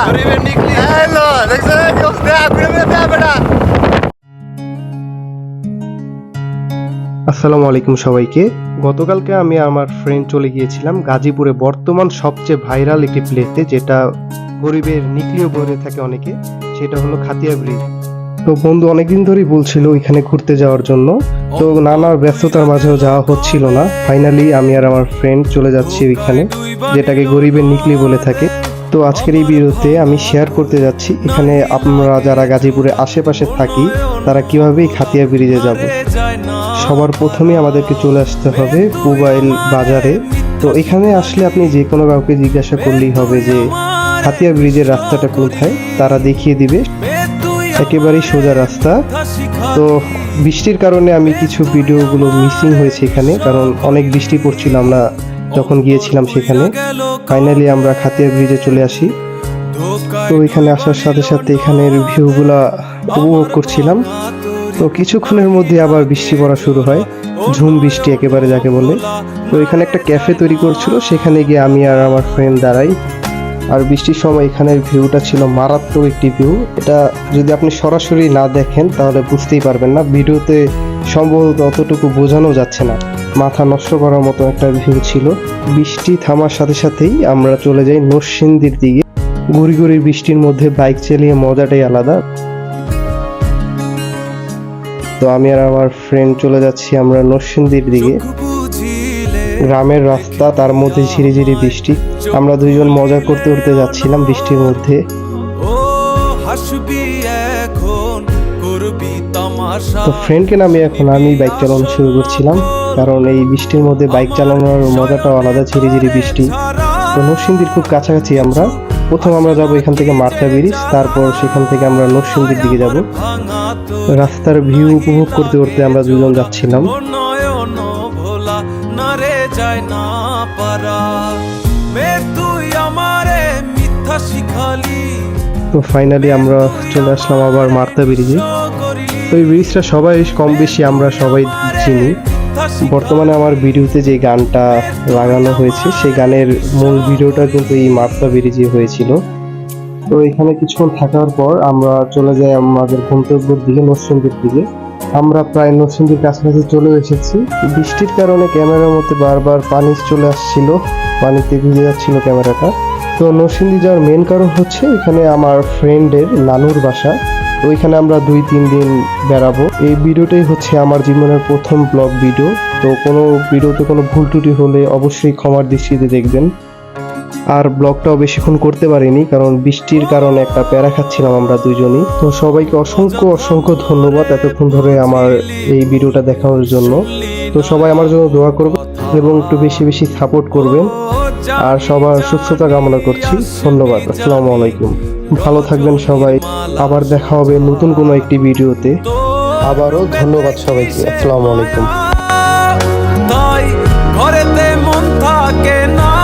Hello দেখছেন দেখ ঘুরে ঘুরে দেখ বেটা আসসালামু আলাইকুম সবাইকে। গতকালকে আমি আমার ফ্রেন্ড চলে গিয়েছিলাম গাজীপুরে বর্তমান সবচেয়ে ভাইরাল একটি প্লেসে যেটা গরিবের নিকলিও বলে থাকে অনেকে সেটা হলো খাতিয়া ব্রিজ তো বন্ধু অনেকদিন ধরেই বলছিল ওইখানে ঘুরতে যাওয়ার জন্য। তো নানা ব্যস্ততার মাঝেও যাওয়া হচ্ছিল না। ফাইনালি আমি আর আমার ফ্রেন্ড চলে যাচ্ছি ওইখানে যেটাকে গরিবের নিকলি বলে থাকে। তো আজকের এই ভিডিওতে আমি শেয়ার করতে যাচ্ছি, এখানে আপনারা যারা গাজীপুরে আশেপাশে থাকি, তারা কীভাবে খাতিয়া ব্রিজে যাব? সবার প্রথমে আমাদেরকে চলে আসতে হবে মোবাইল বাজারে। তো এখানে আসলে আপনি যে কোনো কাউকে জিজ্ঞাসা করলেই হবে যে, খাতিয়া ব্রিজের রাস্তাটা কোথায়? তারা দেখিয়ে দিবে। একেবারেই সোজা রাস্তা। তো বৃষ্টির কারণে আমি কিছু ভিডিওগুলো মিসিং হয়েছে এখানে, কারণ অনেক বৃষ্টি পড়ছিল আমরা যখন গিয়েছিলাম সেখানে। ফাইনালি আমরা খাতিয়া ব্রিজে চলে আসি। তো এখানে আসার সাথে সাথে এখানের ভিউগুলা উপভোগ করছিলাম। তো কিছুক্ষণের মধ্যে আবার বৃষ্টি পড়া শুরু হয়। ঝুম বৃষ্টি একেবারে যাকে বলে। তো এখানে একটা ক্যাফে তৈরি করছিল, সেখানে গিয়ে আমি আর আমার ফ্রেন্ড দাঁড়াই। আর বৃষ্টির সময় এখানের ভিউটা ছিল মারাত্মক একটি ভিউ। এটা যদি আপনি সরাসরি না দেখেন, তাহলে বুঝতেই পারবেন না। ভিডিওতে সম্ভবত অতটুকু বোঝানো যাচ্ছে না। মাথা নষ্ট করার মতো একটা ভিউ ছিল। বৃষ্টি থামার সাথে সাথেই আমরা চলে যাই নরসিংদীর দিকে। গুড়ি গুড়ি বৃষ্টির মধ্যে বাইক চালিয়ে মজাটাই আলাদা। তো আমি আর আমার ফ্রেন্ড চলে যাচ্ছি আমরা নরসিংদীর দিকে। গ্রামের রাস্তা তার মধ্যে ঝিরি ঝিরি বৃষ্টি। আমরা দুইজন মজা করতে করতে যাচ্ছিলাম বৃষ্টির মধ্যে। তো ফ্রেন্ডকে নামে এখন আমি বাইক চালানো শুরু করছিলাম কারণ এই বৃষ্টির মধ্যে বাইক চালানোর মজাটাও আলাদা ঝিরি ঝিরি বৃষ্টি। তো নরসিংদীর খুব কাছাকাছি আমরা। প্রথম আমরা যাব এখান থেকে মার্থা ব্রিজ তারপর সেখান থেকে আমরা নরসিংদীর দিকে যাব। রাস্তার ভিউ উপভোগ করতে করতে আমরা দুজন যাচ্ছিলাম। রে যায় না পারা। মে তুই আমারে মিথ্যা শিখালি। তো ফাইনালি আমরা চলে আসলাম আবার মার্থা ব্রিজে। তো এই ব্রিজটা সবাই কম বেশি আমরা সবাই চিনি। বর্তমানে আমার ভিডিওতে যে গানটা লাগানো হয়েছে সেই গানের মূল ভিডিওটা কিন্তু এই মার্থা ব্রিজে হয়েছিল। তো এখানে কিছুক্ষণ থাকার পর আমরা চলে যাই আমাদের গন্তব্যের দিকে, নরসিংদীর দিকে। আমরা প্রায় নরসিংদীর কাছাকাছি চলে এসেছি। বৃষ্টির কারণে ক্যামেরার মধ্যে বারবার পানি চলে আসছিল। পানিতে ভিজে যাচ্ছিল ক্যামেরাটা। তো নরসিংদী যাওয়ার মেন কারণ হচ্ছে এখানে আমার ফ্রেন্ডের নানুর বাসা। ওইখানে আমরা দুই, তিন দিন বেড়াবো। এই ভিডিওটাই হচ্ছে আমার জীবনের প্রথম ব্লগ ভিডিও তো কোনো ভিডিওতে কোনো ভুল ত্রুটি হলে অবশ্যই ক্ষমার দৃষ্টিতে দেখবেন। আর ব্লগটাও বেশিক্ষণ করতে পারিনি, কারণ বৃষ্টির কারণে একটা প্যারা খাচ্ছিলাম আমরা দুজনই। তো সবাইকে অসংখ্য অসংখ্য ধন্যবাদ এতক্ষণ ধরে আমার এই ভিডিওটা দেখানোর জন্য। তো সবাই আমার জন্য দোয়া করবে এবং একটু বেশি বেশি সাপোর্ট করবেন। আর সবার সুস্থতা কামনা করছি। ধন্যবাদ। আসসালামু আলাইকুম। ভালো থাকবেন সবাই। আবার দেখা হবে নতুন কোনো একটি ভিডিওতে। আবারও ধন্যবাদ সবাইকে। আসসালামু আলাইকুম। তাই ঘরেতে মন থাকে না।